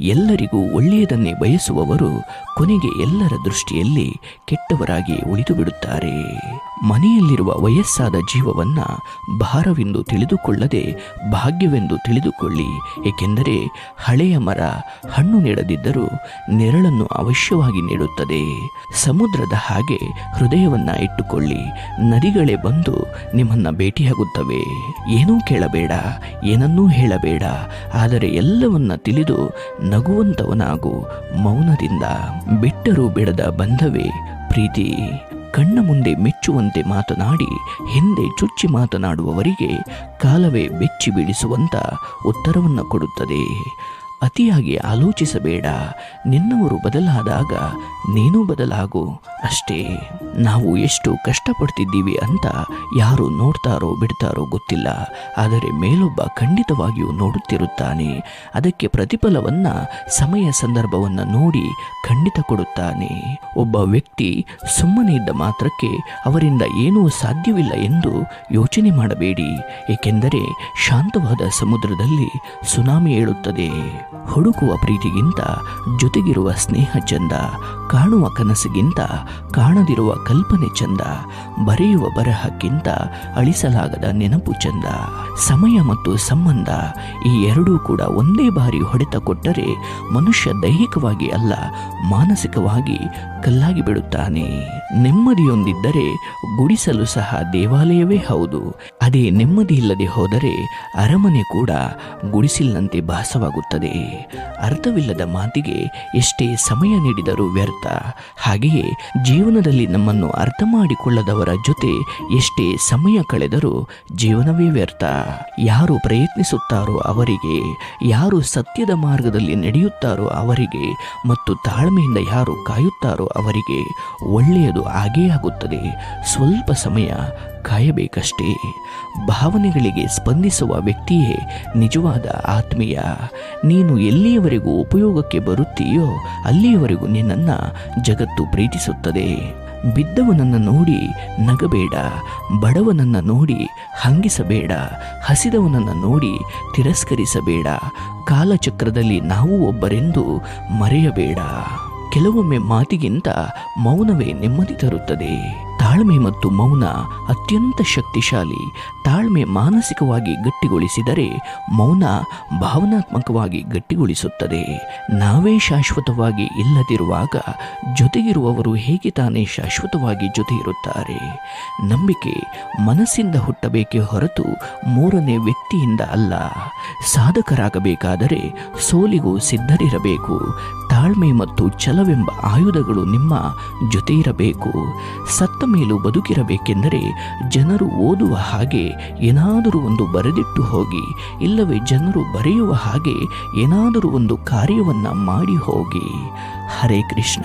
ಎಲ್ಲರಿಗೂ ಒಳ್ಳೆಯದನ್ನೇ ಬಯಸುವವರು ಕೊನೆಗೆ ಎಲ್ಲರ ದೃಷ್ಟಿಯಲ್ಲಿ ಕೆಟ್ಟವರಾಗಿ ಉಳಿದು ಬಿಡುತ್ತಾರೆ. ಮನೆಯಲ್ಲಿರುವ ವಯಸ್ಸಾದ ಜೀವವನ್ನ ಭಾರವೆಂದು ತಿಳಿದುಕೊಳ್ಳದೆ ಭಾಗ್ಯವೆಂದು ತಿಳಿದುಕೊಳ್ಳಿ. ಏಕೆಂದರೆ ಹಳೆಯ ಮರ ಹಣ್ಣು ನೀಡದಿದ್ದರೂ ನೆರಳನ್ನು ಅವಶ್ಯವಾಗಿ ನೀಡುತ್ತದೆ. ಸಮುದ್ರದ ಹಾಗೆ ಹೃದಯವನ್ನ ಇಟ್ಟುಕೊಳ್ಳಿ. ನದಿಗಳೇ ಬಂದು ನಿಮ್ಮನ್ನ ಭೇಟಿಯಾಗುತ್ತವೆ. ಏನೂ ಕೇಳಬೇಡ, ಏನನ್ನೂ ಹೇಳಬೇಡ. ಆದರೆ ಎಲ್ಲವನ್ನ ತಿಳಿದು ನಗುವಂತವನಾಗು ಮೌನದಿಂದ. ಬಿಟ್ಟರೂ ಬಿಡದ ಬಂಧವೇ ಪ್ರೀತಿ. ಕಣ್ಣ ಮುಂದೆ ಮೆಚ್ಚುವಂತೆ ಮಾತನಾಡಿ ಹಿಂದೆ ಚುಚ್ಚಿ ಮಾತನಾಡುವವರಿಗೆ ಕಾಲವೇ ಬೆಚ್ಚಿ ಬೀಳಿಸುವಂತ ಉತ್ತರವನ್ನು ಕೊಡುತ್ತದೆ. ಅತಿಯಾಗಿ ಆಲೋಚಿಸಬೇಡ. ನಿನ್ನವರು ಬದಲಾದಾಗ ನೀನು ಬದಲಾಗು. ಅಷ್ಟೇ, ನಾವು ಎಷ್ಟು ಕಷ್ಟಪಡ್ತಿದ್ದೀವಿ ಅಂತ ಯಾರು ನೋಡ್ತಾರೋ ಬಿಡ್ತಾರೋ ಗೊತ್ತಿಲ್ಲ. ಆದರೆ ಮೇಲೊಬ್ಬ ಖಂಡಿತವಾಗಿಯೂ ನೋಡುತ್ತಿರುತ್ತಾನೆ. ಅದಕ್ಕೆ ಪ್ರತಿಫಲವನ್ನ, ಸಮಯ ಸಂದರ್ಭವನ್ನು ನೋಡಿ ಖಂಡಿತ ಕೊಡುತ್ತಾನೆ. ಒಬ್ಬ ವ್ಯಕ್ತಿ ಸುಮ್ಮನೆ ಇದ್ದ ಮಾತ್ರಕ್ಕೆ ಅವರಿಂದ ಏನೂ ಸಾಧ್ಯವಿಲ್ಲ ಎಂದು ಯೋಚನೆ ಮಾಡಬೇಡಿ. ಏಕೆಂದರೆ ಶಾಂತವಾದ ಸಮುದ್ರದಲ್ಲಿ ಸುನಾಮಿ ಏಳುತ್ತದೆ. ಹುಡುಕುವ ಪ್ರೀತಿಗಿಂತ, ಜೊತೆಗಿರುವ ಸ್ನೇಹ ಚಂದ, ಕಾಣುವ ಕನಸಿಗಿಂತ, ಕಾಣದಿರುವ ಕಲ್ಪನೆ ಚಂದ, ಬರೆಯುವ ಬರಹಕ್ಕಿಂತ ಅಳಿಸಲಾಗದ ನೆನಪು ಚಂದ. ಸಮಯ ಮತ್ತು ಸಂಬಂಧ ಈ ಎರಡೂ ಕೂಡ ಒಂದೇ ಬಾರಿ ಹೊಡೆತ ಕೊಟ್ಟರೆ ಮನುಷ್ಯ ದೈಹಿಕವಾಗಿ ಅಲ್ಲ, ಮಾನಸಿಕವಾಗಿ ಕಲ್ಲಾಗಿ ಬಿಡುತ್ತಾನೆ. ನೆಮ್ಮದಿಯೊಂದಿದ್ದರೆ ಗುಡಿಸಲು ಸಹ ದೇವಾಲಯವೇ ಹೌದು. ಅದೇ ನೆಮ್ಮದಿ ಇಲ್ಲದೆ ಹೋದರೆ ಅರಮನೆ ಕೂಡ ಗುಡಿಸಿಲ್ಲಂತೆ ಭಾಸವಾಗುತ್ತದೆ. ಅರ್ಥವಿಲ್ಲದ ಮಾತಿಗೆ ಎಷ್ಟೇ ಸಮಯ ನೀಡಿದರೂ ವ್ಯರ್ಥ. ಹಾಗೆಯೇ ಜೀವನದಲ್ಲಿ ನಮ್ಮನ್ನು ಅರ್ಥ ಮಾಡಿಕೊಳ್ಳದವರ ಜೊತೆ ಎಷ್ಟೇ ಸಮಯ ಕಳೆದರೂ ಜೀವನವೇ ವ್ಯರ್ಥ. ಯಾರು ಪ್ರಯತ್ನಿಸುತ್ತಾರೋ ಅವರಿಗೆ, ಯಾರು ಸತ್ಯದ ಮಾರ್ಗದಲ್ಲಿ ನಡೆಯುತ್ತಾರೋ ಅವರಿಗೆ ಮತ್ತು ತಾಳ್ಮೆಯಿಂದ ಯಾರು ಕಾಯುತ್ತಾರೋ ಅವರಿಗೆ ಒಳ್ಳೆಯದು ಆಗೇ ಆಗುತ್ತದೆ. ಸ್ವಲ್ಪ ಸಮಯ ಕಾಯಬೇಕಷ್ಟೇ. ಭಾವನೆಗಳಿಗೆ ಸ್ಪಂದಿಸುವ ವ್ಯಕ್ತಿಯೇ ನಿಜವಾದ ಆತ್ಮೀಯ. ನೀನು ಎಲ್ಲಿಯವರೆಗೂ ಉಪಯೋಗಕ್ಕೆ ಬರುತ್ತೀಯೋ ಅಲ್ಲಿಯವರೆಗೂ ನಿನ್ನನ್ನು ಜಗತ್ತು ಪ್ರೀತಿಸುತ್ತದೆ. ಬಿದ್ದವನನ್ನು ನೋಡಿ ನಗಬೇಡ, ಬಡವನನ್ನು ನೋಡಿ ಹಂಗಿಸಬೇಡ, ಹಸಿದವನನ್ನು ನೋಡಿ ತಿರಸ್ಕರಿಸಬೇಡ, ಕಾಲಚಕ್ರದಲ್ಲಿ ನಾವು ಒಬ್ಬರೆಂದು ಮರೆಯಬೇಡ. ಕೆಲವೊಮ್ಮೆ ಮಾತಿಗಿಂತ ಮೌನವೇ ನೆಮ್ಮದಿ ತರುತ್ತದೆ. ತಾಳ್ಮೆ ಮತ್ತು ಮೌನ ಅತ್ಯಂತ ಶಕ್ತಿಶಾಲಿ, ತಾಳ್ಮೆ ಮಾನಸಿಕವಾಗಿ ಗಟ್ಟಿಗೊಳಿಸಿದರೆ ಮೌನ ಭಾವನಾತ್ಮಕವಾಗಿ ಗಟ್ಟಿಗೊಳಿಸುತ್ತದೆ. ನಾವೇ ಶಾಶ್ವತವಾಗಿ ಇಲ್ಲದಿರುವಾಗ ಜೊತೆಗಿರುವವರು ಹೇಗೆ ತಾನೇ ಶಾಶ್ವತವಾಗಿ ಜೊತೆ ಇರುತ್ತಾರೆ ನಂಬಿಕೆ ಮನಸ್ಸಿಂದ ಹುಟ್ಟಬೇಕೇ ಹೊರತು ಮೂರನೇ ವ್ಯಕ್ತಿಯಿಂದ ಅಲ್ಲ. ಸಾಧಕರಾಗಬೇಕಾದರೆ ಸೋಲಿಗೂ ಸಿದ್ಧರಿರಬೇಕು. ತಾಳ್ಮೆ ಮತ್ತು ಛಲವೆಂಬ ಆಯುಧಗಳು ನಿಮ್ಮ ಜೊತೆ ಇರಬೇಕು ಸತ್ತ ಮೇಲೂ ಬದುಕಿರಬೇಕೆಂದರೆ ಜನರು ಓದುವ ಹಾಗೆ ಏನಾದರೂ ಒಂದು ಬರೆದಿಟ್ಟು ಹೋಗಿ, ಇಲ್ಲವೇ ಜನರು ಬರೆಯುವ ಹಾಗೆ ಏನಾದರೂ ಒಂದು ಕಾರ್ಯವನ್ನು ಮಾಡಿ ಹೋಗಿ. ಹರೇ ಕೃಷ್ಣ.